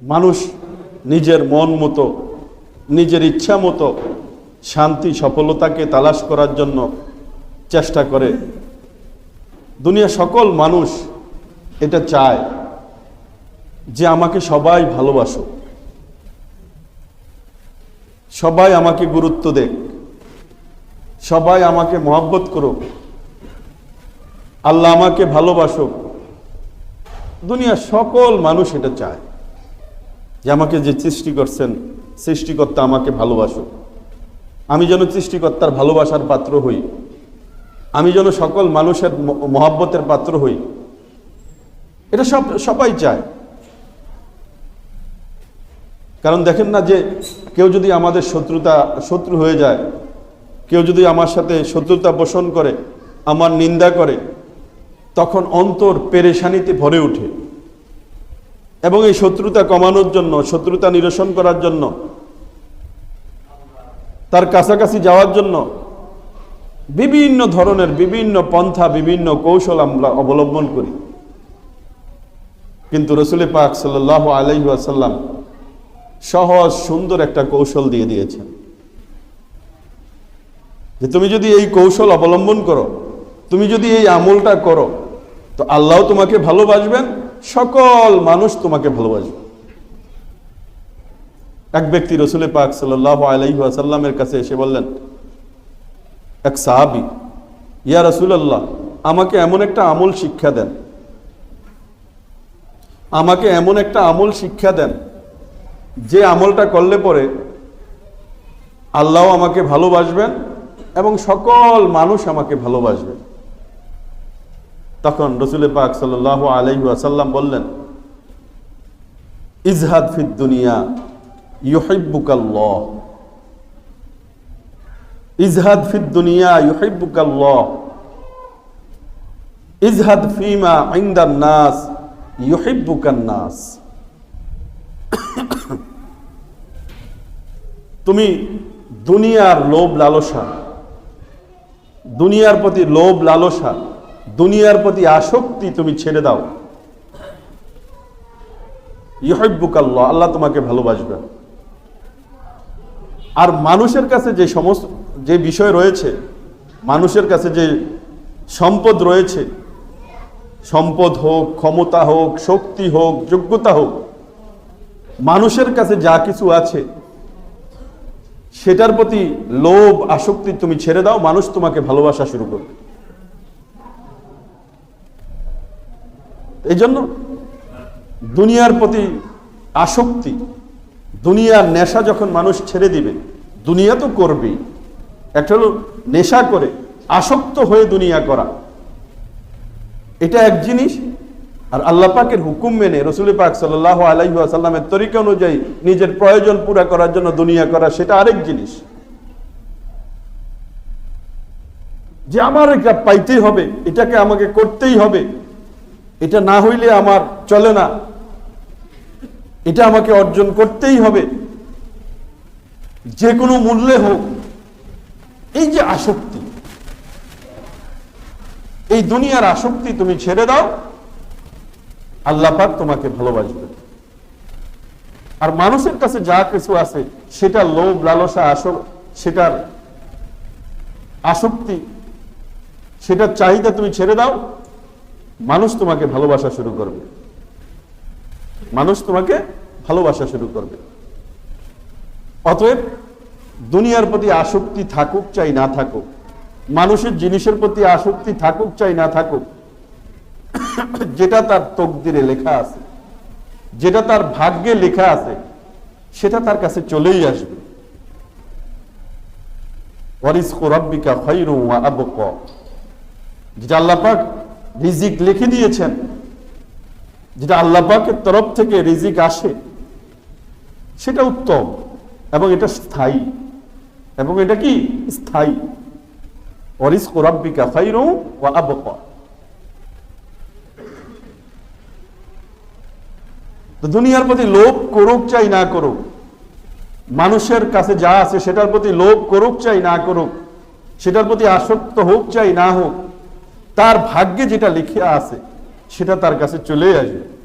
মানুষ নিজের মন মতো, নিজের ইচ্ছা মতো শান্তি, সফলতাকে তালাশ করার জন্য চেষ্টা করে। দুনিয়া সকল মানুষ এটা চায় যে আমাকে সবাই ভালোবাসো, সবাই আমাকে গুরুত্ব দেখ, সবাই আমাকে মহব্বত করুক, আল্লাহ আমাকে ভালোবাসুক। দুনিয়ার সকল মানুষ এটা চায়। যে আমাকে যে সৃষ্টি করছেন, সৃষ্টিকর্তা আমাকে ভালোবাসুক। আমি যেন সৃষ্টিকর্তার ভালোবাসার পাত্র হই। আমি যেন সকল মানুষের মহব্বতের পাত্র হই। এটা সব, সবাই চায়। কারণ দেখেন না যে, কেউ যদি আমাদের শত্রুতা, শত্রু হয়ে যায়, কেউ যদি আমার সাথে শত্রুতা পোষণ করে, আমার নিন্দা করে, তখন অন্তর পেরেশানিতে ভরে ওঠে। এবং এই শত্রুতা কমানোর জন্য, শত্রুতা নিরসন করার জন্য, তার কাছাকাছি যাওয়ার জন্য বিভিন্ন ধরনের, বিভিন্ন পন্থা, বিভিন্ন কৌশল আমরা অবলম্বন করি। কিন্তু রসুল পাক সাল আলহাসাল্লাম সহজ, সুন্দর একটা কৌশল দিয়ে দিয়েছেন। যে তুমি যদি এই কৌশল অবলম্বন করো, তুমি যদি এই আমলটা করো, তো আল্লাহ তোমাকে ভালোবাসবেন সকল মানুষ তোমাকে ভালোবাসবে। এক ব্যক্তি রসুলে পাক সাল্লাহ আলাইসাল্লামের কাছে এসে বললেন, এক সাহাবি, ইয়া রসুলাল্লাহ, আমাকে এমন একটা আমল শিক্ষা দেন। আমাকে এমন একটা আমল শিক্ষা দেন, যে আমলটা করলে পরে আল্লাহ আমাকে ভালোবাসবেন এবং সকল মানুষ আমাকে ভালোবাসবেন তখন রসুল পাক সাল আলহি আসাল্লাম বললেন, ইজহাদ ফিদ দুনিয়া ইজহাদ ফিদ দুনিয়া ইজহাদ ফিমা নাস তুমি দুনিয়ার লোভ লালসা, দুনিয়ার প্রতি লোভ লালসা দুনিয়ার প্রতি আসক্তি তুমি ছেড়ে দাও। ইহব্বুকাল্লাহ আল্লাহ তোমাকে ভালোবাসবেন। আর মানুষের কাছে যে সমস্ত, যে বিষয় রয়েছে, মানুষের কাছে যে সম্পদ রয়েছে, সম্পদ হোক, ক্ষমতা হোক, শক্তি হোক, যোগ্যতা হোক, মানুষের কাছে যা কিছু আছে, সেটার প্রতি লোভ, আসক্তি তুমি ছেড়ে দাও, মানুষ তোমাকে ভালোবাসা শুরু করবে। এই জন্য দুনিয়ার প্রতি আসক্তি, দুনিয়ার নেশা যখন মানুষ ছেড়ে দিবে, দুনিয়া তো করবেই। একটা হলো নেশা করে, আসক্ত হয়ে দুনিয়া করা। এটা এক জিনিস, আর আল্লাহ পাকের হুকুম মেনে রসুল পাক সাল্লাহ আলাইসাল্লামের তরিকা অনুযায়ী নিজের প্রয়োজন পুরা করার জন্য দুনিয়া করা, সেটা আরেক জিনিস। যে আমার এটা পাইতেই হবে, এটাকে আমাকে করতেই হবে এটা না হইলে আমার চলে না। এটা আমাকে অর্জন করতেই হবে। যে কোনো মূল্যে হোক, এই যে আসক্তি, এই দুনিয়ার আসক্তি তুমি ছেড়ে দাও, আল্লাহ পাক তোমাকে ভালোবাসবে আর মানুষের কাছে যা কিছু আছে, সেটা লোভ, লালসা আসক সেটার আসক্তি, সেটার চাহিদা তুমি ছেড়ে দাও মানুষ তোমাকে ভালোবাসা শুরু করবে। মানুষ তোমাকে ভালোবাসা শুরু করবে। অতএব দুনিয়ার প্রতি আসক্তি থাকুক চাই না থাকুক, মানুষের জিনিসের প্রতি আসক্তি থাকুক চাই না থাকুক, যেটা তার তকদিরে লেখা আছে, যেটা তার ভাগ্যে লেখা আছে, সেটা তার কাছে চলেই আসবে। রব্বিকা খৈরু আবক। আল্লাপাক রিজিক লিখে দিয়েছেন, যেটা আল্লাপাকের তরফ থেকে রিজিক আসে, সেটা উত্তম এবং এটা স্থায়ী এবং এটা কি? স্থায়ী। অরিস রব্বিকা খৈরু ও আবক। দুনিয়ার প্রতি লোভ করুক চাই না করুক, মানুষের কাছে যা আছে সেটার প্রতি লোভ করুক চাই না করুক, সেটার প্রতি আসক্ত হোক চাই না হোক তার ভাগ্যে যেটা লিখিয়া আছে সেটা তার কাছে চলে আসবে।